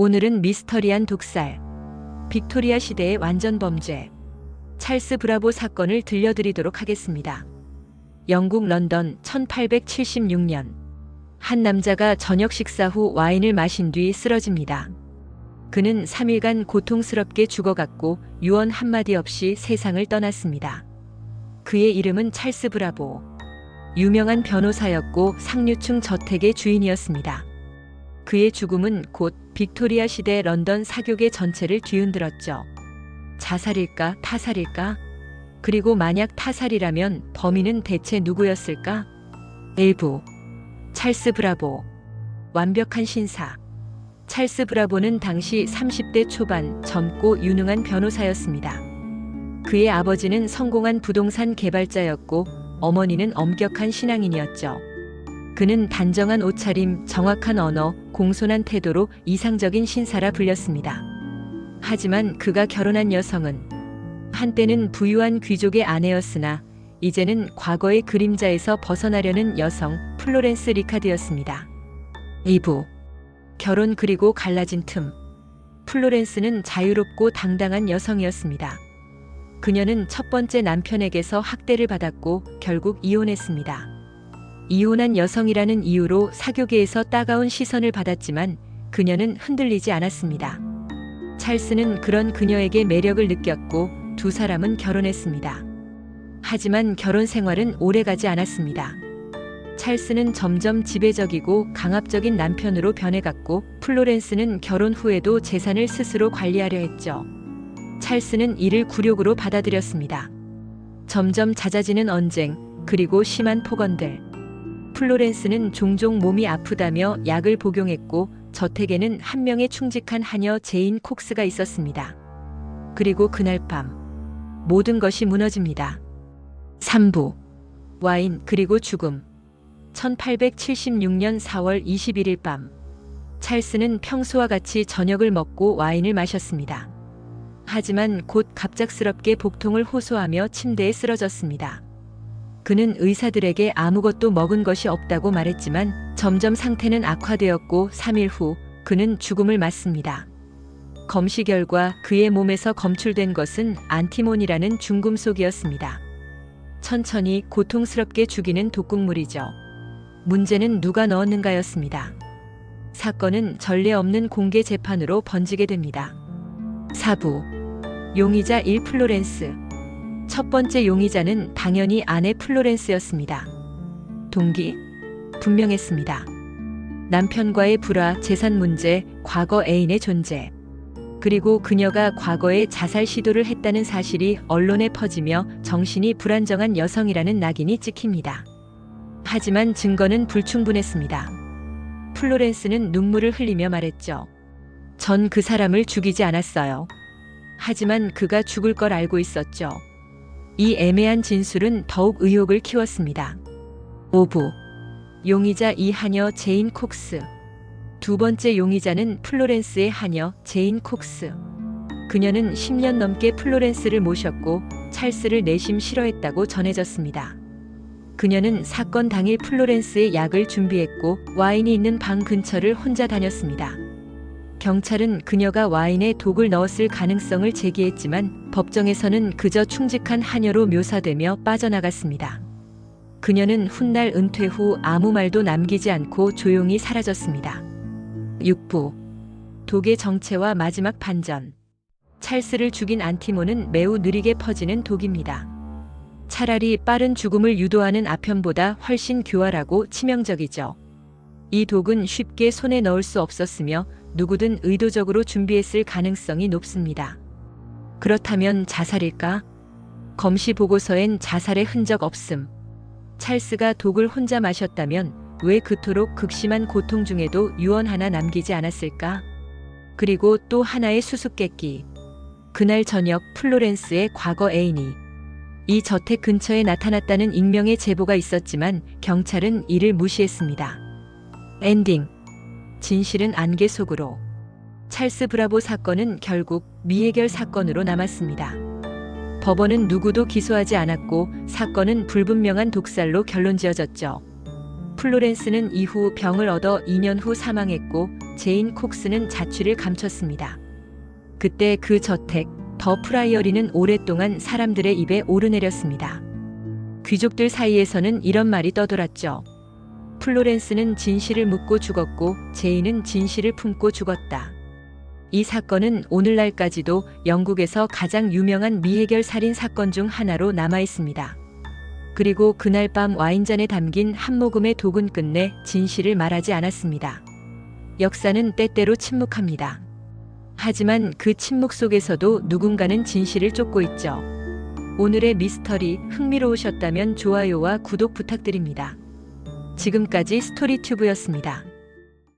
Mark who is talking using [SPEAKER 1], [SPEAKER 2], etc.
[SPEAKER 1] 오늘은 미스터리한 독살, 빅토리아 시대의 완전 범죄, 찰스 브라보 사건을 들려드리도록 하겠습니다. 영국 런던 1876년 한 남자가 저녁 식사 후 와인을 마신 뒤 쓰러집니다. 그는 3일간 고통스럽게 죽어갔고 유언 한마디 없이 세상을 떠났습니다. 그의 이름은 찰스 브라보. 유명한 변호사였고 상류층 저택의 주인이었습니다. 그의 죽음은 곧 빅토리아 시대 런던 사교계 전체를 뒤흔들었죠. 자살일까 타살일까? 그리고 만약 타살이라면 범인은 대체 누구였을까? 일부 찰스 브라보 완벽한 신사 찰스 브라보는 당시 30대 초반 젊고 유능한 변호사였습니다. 그의 아버지는 성공한 부동산 개발자였고 어머니는 엄격한 신앙인이었죠. 그는 단정한 옷차림, 정확한 언어, 공손한 태도로 이상적인 신사라 불렸습니다. 하지만 그가 결혼한 여성은 한때는 부유한 귀족의 아내였으나 이제는 과거의 그림자에서 벗어나려는 여성 플로렌스 리카드였습니다. 2부 결혼 그리고 갈라진 틈 플로렌스는 자유롭고 당당한 여성이었습니다. 그녀는 첫 번째 남편에게서 학대를 받았고 결국 이혼했습니다. 이혼한 여성이라는 이유로 사교계에서 따가운 시선을 받았지만 그녀는 흔들리지 않았습니다. 찰스는 그런 그녀에게 매력을 느꼈고 두 사람은 결혼했습니다. 하지만 결혼 생활은 오래가지 않았습니다. 찰스는 점점 지배적이고 강압적인 남편으로 변해갔고 플로렌스는 결혼 후에도 재산을 스스로 관리하려 했죠. 찰스는 이를 굴욕으로 받아들였습니다. 점점 잦아지는 언쟁, 그리고 심한 폭언들. 플로렌스는 종종 몸이 아프다며 약을 복용했고 저택에는 한 명의 충직한 하녀 제인 콕스가 있었습니다. 그리고 그날 밤 모든 것이 무너집니다. 3부 와인 그리고 죽음 1876년 4월 21일 밤 찰스는 평소와 같이 저녁을 먹고 와인을 마셨습니다. 하지만 곧 갑작스럽게 복통을 호소하며 침대에 쓰러졌습니다. 그는 의사들에게 아무것도 먹은 것이 없다고 말했지만 점점 상태는 악화되었고 3일 후 그는 죽음을 맞습니다. 검시 결과 그의 몸에서 검출된 것은 안티몬이라는 중금속이었습니다. 천천히 고통스럽게 죽이는 독극물이죠. 문제는 누가 넣었는가였습니다. 사건은 전례 없는 공개 재판으로 번지게 됩니다. 사부 용의자 1 플로렌스 첫 번째 용의자는 당연히 아내 플로렌스였습니다. 동기 분명했습니다. 남편과의 불화, 재산 문제, 과거 애인의 존재. 그리고 그녀가 과거에 자살 시도를 했다는 사실이 언론에 퍼지며 정신이 불안정한 여성이라는 낙인이 찍힙니다. 하지만 증거는 불충분했습니다. 플로렌스는 눈물을 흘리며 말했죠. 전 그 사람을 죽이지 않았어요. 하지만 그가 죽을 걸 알고 있었죠. 이 애매한 진술은 더욱 의혹을 키웠습니다. 5부 용의자 이 하녀 제인 콕스 두 번째 용의자는 플로렌스의 하녀 제인 콕스 그녀는 10년 넘게 플로렌스를 모셨고 찰스를 내심 싫어했다고 전해졌습니다. 그녀는 사건 당일 플로렌스의 약을 준비했고 와인이 있는 방 근처를 혼자 다녔습니다. 경찰은 그녀가 와인에 독을 넣었을 가능성을 제기했지만 법정에서는 그저 충직한 하녀로 묘사되며 빠져나갔습니다. 그녀는 훗날 은퇴 후 아무 말도 남기지 않고 조용히 사라졌습니다. 6부 독의 정체와 마지막 반전 찰스를 죽인 안티모는 매우 느리게 퍼지는 독입니다. 차라리 빠른 죽음을 유도하는 아편보다 훨씬 교활하고 치명적이죠. 이 독은 쉽게 손에 넣을 수 없었으며 누구든 의도적으로 준비했을 가능성이 높습니다. 그렇다면 자살일까? 검시 보고서엔 자살의 흔적 없음. 찰스가 독을 혼자 마셨다면 왜 그토록 극심한 고통 중에도 유언 하나 남기지 않았을까? 그리고 또 하나의 수수께끼. 그날 저녁 플로렌스의 과거 애인이 이 저택 근처에 나타났다는 익명의 제보가 있었지만 경찰은 이를 무시했습니다. 엔딩. 진실은 안개 속으로. 찰스 브라보 사건은 결국 미해결 사건으로 남았습니다. 법원은 누구도 기소하지 않았고 사건은 불분명한 독살로 결론 지어졌죠. 플로렌스는 이후 병을 얻어 2년 후 사망했고 제인 콕스는 자취를 감췄습니다. 그때 그 저택, 더 프라이어리는 오랫동안 사람들의 입에 오르내렸습니다. 귀족들 사이에서는 이런 말이 떠돌았죠. 플로렌스는 진실을 묻고 죽었고 제인은 진실을 품고 죽었다. 이 사건은 오늘날까지도 영국에서 가장 유명한 미해결 살인 사건 중 하나로 남아 있습니다. 그리고 그날 밤 와인잔에 담긴 한 모금의 독은 끝내 진실을 말하지 않았습니다. 역사는 때때로 침묵합니다. 하지만 그 침묵 속에서도 누군가는 진실을 쫓고 있죠. 오늘의 미스터리 흥미로우셨다면 좋아요와 구독 부탁드립니다. 지금까지 스토리튜브였습니다.